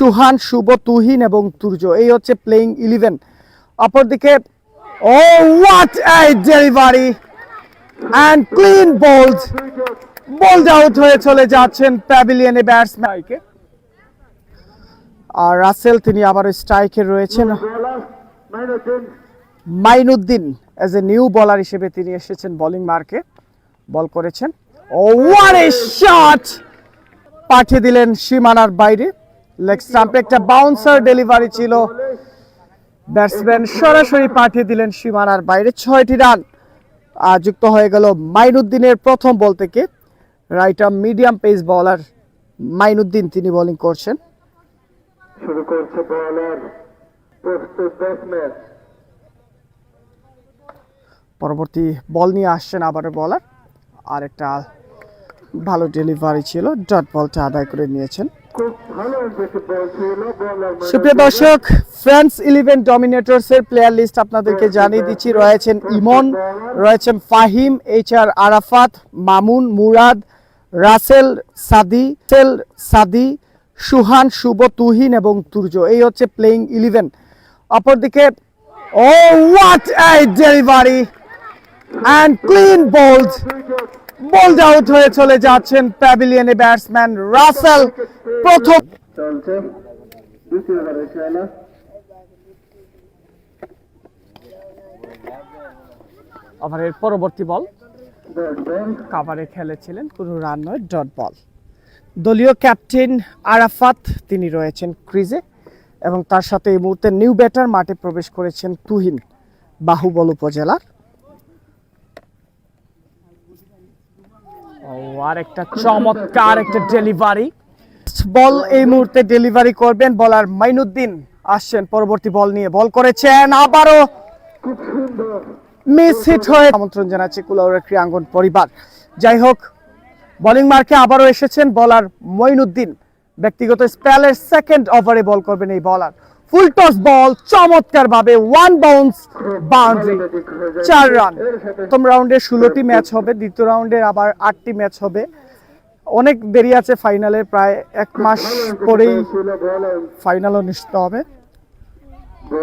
সুহান শুভ তুহিন এবং তুর্য। এই হচ্ছে প্লেইং ইলেভেন অপরদিকে ও what a delivery and clean bowled bowled out হয়ে চলে যাচ্ছেন প্যাভিলিয়নে ব্যাটসম্যানকে আর রাসেল তিনি আবার স্ট্রাইকে রয়েছেন। মাইনুদ্দিন অ্যাজ এ নিউ বলার হিসেবে তিনি এসেছেন বোলিং মার্কে বল করেছেন। ও ওয়াট এ শট পাঠিয়ে দিলেন সীমানার বাইরে। লেগ স্টাম্পে একটা বাউন্সার ডেলিভারি ছিল। ব্যাটসম্যান সরাসরি পাঠিয়ে দিলেন সীমানার বাইরে ছয়টি রান। যুক্ত হয়ে গেল মাইনুদ্দিনের প্রথম বল থেকে। রাইট আর্ম মিডিয়াম পেস বলার মাইনুদ্দিন তিনি বোলিং করছেন। শুরু করছে বলার প্রস্তুত ব্যাটসম্যান পরবর্তী বল নিয়ে আসছেন আবারও বলার আর একটা ভালো ডেলিভারি ছিল। ডট বলটা আদায় করে নিয়েছেন। সুপ্রিয় দর্শক ফ্রেন্ডস ইলেভেন ডমিনেটরস এর প্লেয়ার লিস্ট আপনাদেরকে জানিয়ে দিচ্ছি, রয়েছেন ইমন, রয়েছেন ফাহিম এইচ আর আরাফাত, মামুন, মুরাদ, রাসেল, সাদি সেল সাদি, সুহান, শুভ, তুহিন এবং তুর্য। এই হচ্ছে প্লেইং ইলেভেন অপরদিকে, ও what a delivery and clean bowled bowled out হয়ে চলে যাচ্ছেন প্যাভিলিয়নে ব্যাটসম্যান রাসেল প্রথম চলছে। ওভারের পরবর্তী বল কাভারে খেলেছিলেন কোনো রান নয় ডট বল দলীয় ক্যাপ্টেন আরাফাত তিনি রয়েছেন ক্রিজে এবং তার সাথে এই মুহূর্তে নিউ ব্যাটার মাঠে প্রবেশ করেছেন তুহিন বাহুবল উপজেলার ও আর একটা চমৎকার একটা ডেলিভারি বল এই মুহূর্তে ডেলিভারি করবেন। বলার মাইনুদ্দিন আসছেন পরবর্তী বল নিয়ে। বল করেছেন আবারও। মিস হিট হয়ে আমন্ত্রণ জানাচ্ছি কুলাউড়া ক্রিয়াঙ্গন পরিবার। যাই হোক বোলিং মার্কে আবারও এসেছেন বলার মঈনুদ্দিন ব্যক্তিগত স্পেলের সেকেন্ড ওভারে বল করবেন এই বলার ফুল টস বল চমৎকার ভাবে ওয়ান বাউন্স বাউন্ডারি। চার রান প্রথম রাউন্ডে ষোলোটি ম্যাচ হবে, দ্বিতীয় রাউন্ডে আবার আটটি ম্যাচ হবে। অনেক দেরি আছে ফাইনালের প্রায় এক মাস পরেই ফাইনাল অনুষ্ঠিত হবে।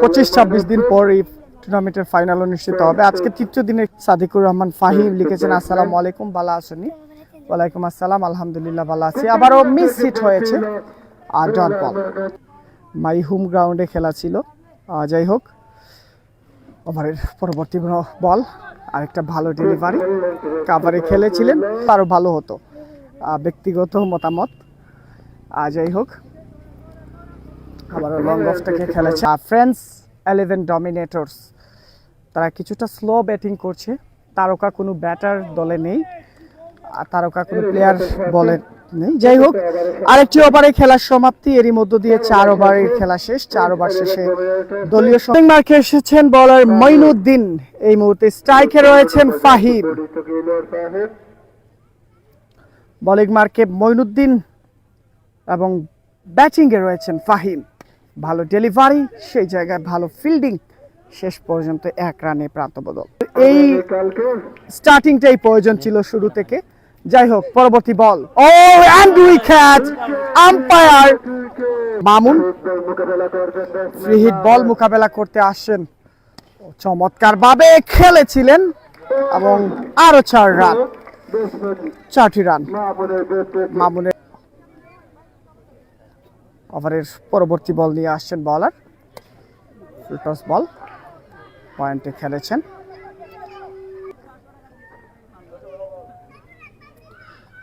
পঁচিশ ছাব্বিশ দিন পর এই টুর্নামেন্টের ফাইনাল অনুষ্ঠিত হবে। আজকে তৃতীয় দিনে সাদিকুর রহমান ফাহিম লিখেছেন, আসসালামু আলাইকুম বালা আসনি ওয়ালাইকুম আসসালাম, আলহামদুলিল্লাহ, ভালো আছি। আবারও মিস হিট হয়েছে। আর ডট মাই হোম গ্রাউন্ডে খেলা ছিল। যাই হোক, ওভারের পরবর্তী বল, আরেকটা ভালো ডেলিভারি কাভারে খেলেছিলেন আরও ভালো হতো। ব্যক্তিগত মতামত। যাই হোক, আবারও লং অফ থেকে খেলেছে। ফ্রেন্ডস এলেভেন ডমিনেটরস তারা কিছুটা স্লো ব্যাটিং করছে। তারকা কোনো ব্যাটার দলে নেই। আর তারকা কোনো প্লেয়ার বলে নেই যাই হোক আরেকটি ওভারে খেলার সমাপ্তি এরই মধ্য দিয়ে চার ওভারের খেলা শেষ চার ওভার শেষে দলীয় মার্কে এসেছেন বলার মঈনুদ্দিন এই মুহূর্তে স্ট্রাইকে রয়েছেন ফাহিম বলিং মার্কে মঈনুদ্দিন এবং ব্যাটিংয়ে রয়েছেন ফাহিম ভালো ডেলিভারি সেই জায়গায় ভালো ফিল্ডিং শেষ পর্যন্ত এক রানে প্রান্তবদল এই স্টার্টিংটাই প্রয়োজন ছিল শুরু থেকে যাই হোক পরবর্তী ball. Oh and wicket umpire Mamun. Free ball মোকাবেলা করতে আসছেন। চমৎকার ভাবে খেলেছিলেন এবং আরও চার রান। চারটি রান। মামুনের ওভারের পরবর্তী বল নিয়ে আসছেন বলার টস বল পয়েন্টে খেলেছেন।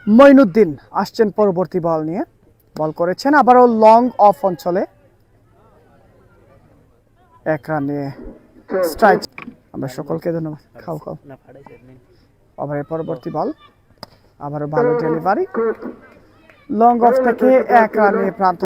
মঈনুদ্দিন আসছেন পরবর্তী বল নিয়ে। বল করেছেন আবারও লং অফ অঞ্চলে। এক রানে স্ট্রাইক। আমরা সকলকে ধন্যবাদ। খাও খাও। ওভারের পরবর্তী বল। আবারও ভালো ডেলিভারি। লং অফ থেকে এক রানে প্রান্ত